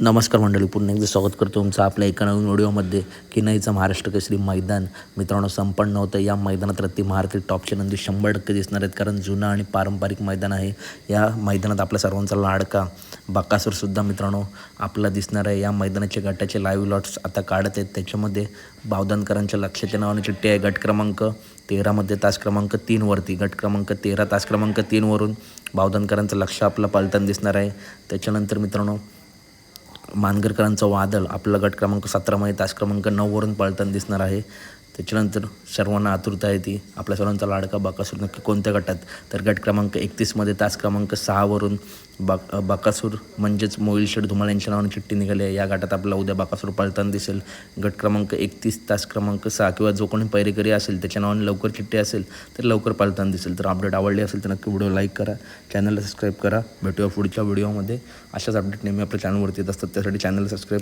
नमस्कार मंडळी पुन्हा एकदा स्वागत करतो तुमचं आपल्या एका नवीन व्हिडिओमध्ये. किनईचं महाराष्ट्र केसरी मैदान. मित्रांनो संपन्न होतं. या मैदानात रत्ती महारती टॉपचे नंदी शंभर टक्के दिसणार आहेत कारण जुनं आणि पारंपरिक मैदान आहे. या मैदानात आपल्या सर्वांचा लाडका बाकासूरसुद्धा मित्रांनो आपला दिसणार आहे. या मैदानाचे गटाचे लाईव्ह लॉट्स आता काढत आहेत. त्याच्यामध्ये बावदानकरांच्या लक्षाच्या नावाने चिठ्ठी आहे. गट क्रमांक तेरामध्ये तास क्रमांक तीनवरती गट क्रमांक तेरा तास क्रमांक तीनवरून बावदानकरांचं लक्ष आपलं पालताना दिसणार आहे. त्याच्यानंतर मित्रांनो मानगरकरांचं वादळ आपला गट क्रमांक सतरामध्ये तास क्रमांक नऊवरून पळताना दिसणार आहे. त्याच्यानंतर सर्वांना आतुरता आहे ती आपल्या सर्वांचा लाडका बाकासूर नक्की कोणत्या गटात? तर गट क्रमांक एकतीसमध्ये तास क्रमांक सहावरून बा बाकासूर म्हणजेच मोईलशेड धुमाल धुमाळ यांच्या नावाने चिठ्ठी निघाली आहे. या गटात आपला उद्या बाकासूर पळताना दिसेल. गट क्रमांक एकतीस तास क्रमांक सहा किंवा जो कोणी पैरेकरी असेल त्याच्या नावाने लवकर चिठ्ठी असेल तर लवकर पळताना दिसेल. तर अपडेट आवडली असेल तर नक्की व्हिडिओ लाईक करा. चॅनलला सबस्क्राईब करा. भेटूया पुढच्या व्हिडिओमध्ये. अशाच अपडेट नेहमी आपल्या चॅनलवरती येत असतात. त्यासाठी चॅनलला सबस्क्राईब